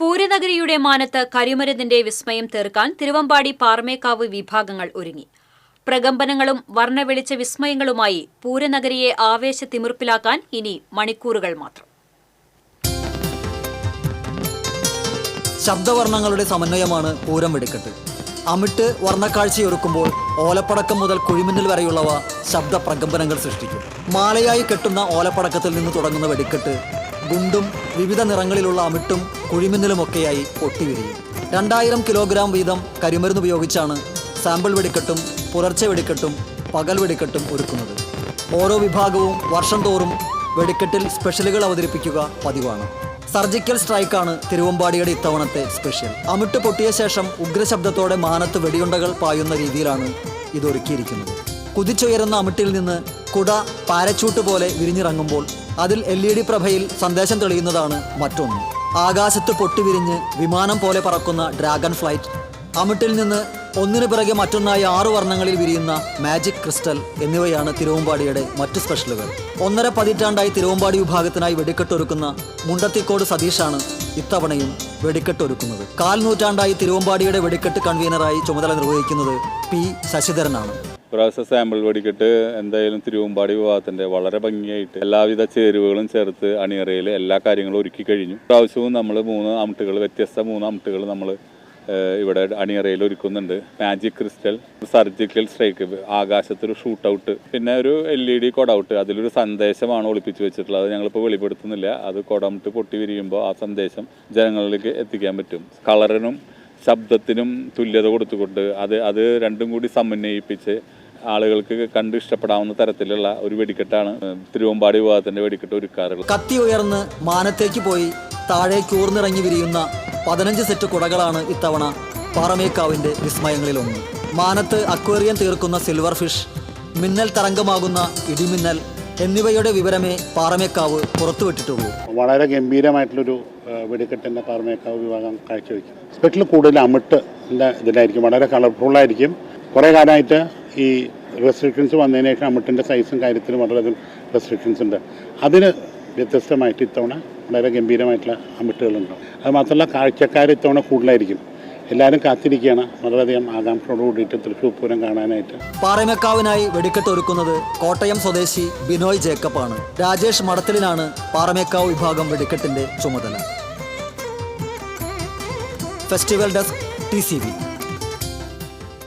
പൂരനഗരിയുടെ മാനത്ത് കരിമരുന്നിന്റെ വിസ്മയം തീർക്കാൻ തിരുവമ്പാടി പാറമേക്കാവ് വിഭാഗങ്ങൾ ഒരുങ്ങി. പ്രകമ്പനങ്ങളും വർണവെളിച്ച വിസ്മയങ്ങളുമായി പൂരനഗരിയെ ആവേശത്തിമിർപ്പിലാക്കാൻ ഇനി മണിക്കൂറുകൾ മാത്രം. ശബ്ദവർണങ്ങളുടെ സമന്വയമാണ് പൂരം വെടിക്കെട്ട്. അമിട്ട് വർണക്കാഴ്ചയൊരുക്കുമ്പോൾ ഓലപ്പടക്കം മുതൽ കുഴിമിന്നൽ വരെയുള്ളവ ശബ്ദ പ്രകമ്പനങ്ങൾ സൃഷ്ടിക്കും. മാലയായി കെട്ടുന്ന ഓലപ്പടക്കത്തിൽ നിന്ന് തുടങ്ങുന്ന വെടിക്കെട്ട് ഗുണ്ടും വിവിധ നിറങ്ങളിലുള്ള അമിട്ടും കുഴിമിന്നലുമൊക്കെയായി പൊട്ടിവിരിയും രണ്ടായിരം കിലോഗ്രാം വീതം കരിമരുന്ന് ഉപയോഗിച്ചാണ് സാമ്പിൾ വെടിക്കെട്ടും പുലർച്ചെ വെടിക്കെട്ടും പകൽ വെടിക്കെട്ടും ഒരുക്കുന്നത്. ഓരോ വിഭാഗവും വർഷം തോറും വെടിക്കെട്ടിൽ സ്പെഷ്യലുകൾ അവതരിപ്പിക്കുക പതിവാണ്. സർജിക്കൽ സ്ട്രൈക്കാണ് തിരുവമ്പാടിയുടെ ഇത്തവണത്തെ സ്പെഷ്യൽ. അമിട്ട് പൊട്ടിയ ശേഷം ഉഗ്രശബ്ദത്തോടെ മാനത്ത് വെടിയുണ്ടകൾ പായുന്ന രീതിയിലാണ് ഇതൊരുക്കിയിരിക്കുന്നത്. കുതിച്ചുയരുന്ന അമിട്ടിൽ നിന്ന് കുട പാരച്ചൂട്ട് പോലെ വിരിഞ്ഞിറങ്ങുമ്പോൾ അതിൽ എൽ ഇ ഡി പ്രഭയിൽ സന്ദേശം തെളിയുന്നതാണ് മറ്റൊന്ന്. ആകാശത്ത് പൊട്ടിവിരിഞ്ഞ് വിമാനം പോലെ പറക്കുന്ന ഡ്രാഗൺ ഫ്ലൈറ്റ്. അമിട്ടിൽ നിന്ന് ഒന്നിനു പിറകെ മറ്റൊന്നായി ആറ് വർണങ്ങളിൽ വിരിയുന്ന മാജിക് ക്രിസ്റ്റൽ എന്നിവയാണ് തിരുവമ്പാടിയുടെ മറ്റു സ്പെഷ്യലുകൾ. ഒന്നര പതിറ്റാണ്ടായി തിരുവമ്പാടി വിഭാഗത്തിനായി വെടിക്കെട്ടൊരുക്കുന്ന മുണ്ടത്തിക്കോട് സതീഷാണ് ഇത്തവണയും വെടിക്കെട്ടൊരുക്കുന്നത്. കാൽ നൂറ്റാണ്ടായി തിരുവമ്പാടിയുടെ വെടിക്കെട്ട് കൺവീനറായി ചുമതല നിർവഹിക്കുന്നത് പി ശശിധരനാണ്. പ്രാവശ്യ സാമ്പിൾ വെടിക്കെട്ട് എന്തായാലും തിരുവമ്പാടി വിഭാഗത്തിന്റെ വളരെ ഭംഗിയായിട്ട് എല്ലാവിധ ചേരുവകളും ചേർത്ത് അണിയറയിൽ എല്ലാ കാര്യങ്ങളും ഒരുക്കി കഴിഞ്ഞു. പ്രാവശ്യവും നമ്മൾ മൂന്ന് അമിട്ടുകൾ വ്യത്യസ്ത മൂന്ന് അമിട്ടുകൾ നമ്മൾ ഇവിടെ അണിയറയിൽ ഒരുക്കുന്നുണ്ട്. മാജിക് ക്രിസ്റ്റൽ സർജിക്കൽ സ്ട്രൈക്ക് ആകാശത്തൊരു ഷൂട്ട് ഔട്ട് പിന്നെ ഒരു എൽ ഇ ഡി കൊടൗട്ട് അതിലൊരു സന്ദേശമാണ് ഒളിപ്പിച്ചു വെച്ചിട്ടുള്ളത്. അത് ഞങ്ങളിപ്പോൾ വെളിപ്പെടുത്തുന്നില്ല. അത് കൊടമിട്ട് പൊട്ടി വിരിയുമ്പോൾ ആ സന്ദേശം ജനങ്ങളിലേക്ക് എത്തിക്കാൻ പറ്റും. കളറിനും ശബ്ദത്തിനും തുല്യത കൊടുത്തുകൊണ്ട് അത് അത് രണ്ടും കൂടി സമന്വയിപ്പിച്ച് ആളുകൾക്ക് കണ്ട് ഇഷ്ടപ്പെടാവുന്ന തരത്തിലുള്ള ഒരു വെടിക്കെട്ടാണ് തിരുവമ്പാടി വിഭാഗത്തിന്റെ വെടിക്കെട്ട് ഒരുക്കാറുള്ളത്. കത്തി ഉയർന്ന് മാനത്തേക്ക് പോയി താഴെ കൂർന്നിറങ്ങി വിരിയുന്ന പതിനഞ്ച് സെറ്റ് കുടകളാണ് ഇത്തവണ പാറമേക്കാവിന്റെ വിസ്മയങ്ങളിലൊന്ന്. മാനത്ത് അക്വേറിയം തീർക്കുന്ന സിൽവർ ഫിഷ് മിന്നൽ തരംഗമാകുന്ന ഇടിമിന്നൽ എന്നിവയുടെ വിവരമേ പാറമേക്കാവ് പുറത്തുവിട്ടിട്ടുള്ളൂ. വളരെ ഗംഭീരമായിട്ടുള്ളൊരു വെടിക്കെട്ടിന്റെ പാറമേക്കാവ് വിഭാഗം കാഴ്ചവെക്കും. സ്പെഷ്യൽ കൂടുതൽ അമിട്ട് ഇതിലായിരിക്കും വളരെ കളർഫുള്ളായിരിക്കും. കുറേ കാലമായിട്ട് ഈ റെസ്ട്രിക്ഷൻസ് വന്നതിന് ശേഷം സൈസും കാര്യത്തിലും വളരെയധികം റെസ്ട്രിക്ഷൻസ് ഉണ്ട്. അതിന് വ്യത്യസ്തമായിട്ട് ഇത്തവണ വളരെ ഗംഭീരമായിട്ടുള്ള അമിട്ടുകളുണ്ടാവും അത് മാത്രമല്ല കാഴ്ചക്കാർ ഇത്തവണ കൂടുതലായിരിക്കും. എല്ലാവരും കാത്തിരിക്കുകയാണ്. വളരെയധികം ആകാംക്ഷയോട് കൂടിയിട്ട് തൃശ്ശൂർ പൂരം കാണാനായിട്ട്. പാറമേക്കാവിനായി വെടിക്കെട്ട് ഒരുക്കുന്നത് കോട്ടയം സ്വദേശി ബിനോയ് ആണ് രാജേഷ് മടത്തിലിനാണ് പാറമേക്കാവ് വിഭാഗം വെടിക്കെട്ടിന്റെ ചുമതല. Festival desk T